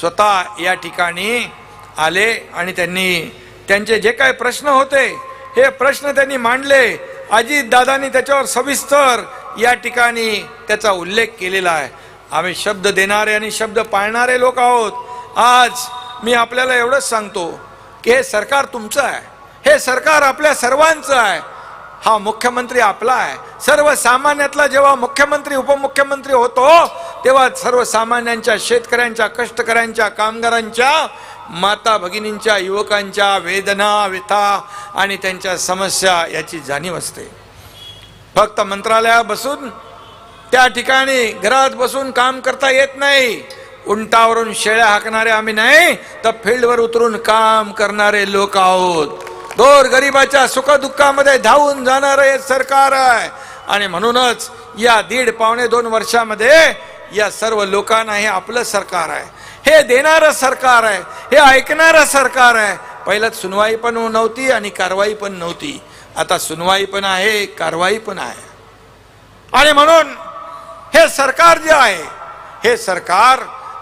स्वतः या ठिकाणी आले आणि त्यांनी त्यांचे जे काही प्रश्न होते हे प्रश्न त्यांनी मांडले. अजितदादांनी त्याच्यावर सविस्तर या ठिकाणी त्याचा उल्लेख केलेला आहे. आम्ही शब्द देणारे आणि शब्द पाळणारे लोक आहोत. आज मी आपल्याला एवढंच सांगतो की हे सरकार तुमचं आहे. हे सरकार आपल्या सर्वांचं आहे. हा मुख्यमंत्री आपला आहे. सर्वसामान्यातला जेव्हा मुख्यमंत्री उपमुख्यमंत्री होतो तेव्हा सर्वसामान्यांच्या शेतकऱ्यांच्या कष्टकऱ्यांच्या कामगारांच्या माता भगिनींच्या युवकांच्या वेदना व्यथा आणि त्यांच्या समस्या याची जाणीव असते. फक्त मंत्रालयात बसून त्या ठिकाणी घरात बसून काम करता येत नाही. उंटावरून शेळ्या हाकणारे आम्ही नाही तर फील्डवर उतरून काम करणारे लोक आहोत. दोर गरिबाच्या सुखदुःखामध्ये धावून जाणारे हे सरकार आहे. आणि म्हणूनच या दीड पावणे दोन वर्षामध्ये या सर्व लोकांना हे आपलं सरकार आहे. हे देणारं सरकार आहे. हे ऐकणारं सरकार आहे. पहिल्यात सुनवाई पण नव्हती आणि कारवाई पण नव्हती. आता सुनवाई पण आहे कारवाई पण आहे. आणि म्हणून हे सरकार जे आहे हे सरकार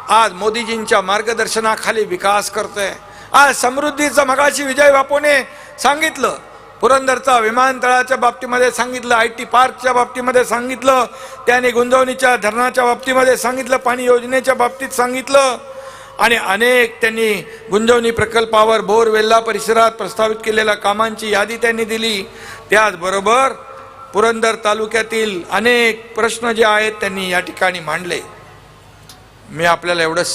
आज मोदीजींच्या मार्गदर्शनाखाली विकास करतंय. आज समृद्धीचं मगाशी विजय बापूने सांगितलं पुरंदरचा विमानतळाच्या बाबतीमध्ये सांगितलं आय टी पार्कच्या बाबतीमध्ये सांगितलं त्याने गुंजवणीच्या धरणाच्या बाबतीमध्ये सांगितलं पाणी योजनेच्या बाबतीत सांगितलं. आणि अनेक त्यांनी गुंजवणी प्रकल्पावर बोरवेल्ला परिसरात प्रस्तावित केलेल्या कामांची यादी त्यांनी दिली. त्याचबरोबर पुरंदर तालुक्यातील अनेक प्रश्न जे आहेत त्यांनी या ठिकाणी मांडले. मी आपल्याला एवढंच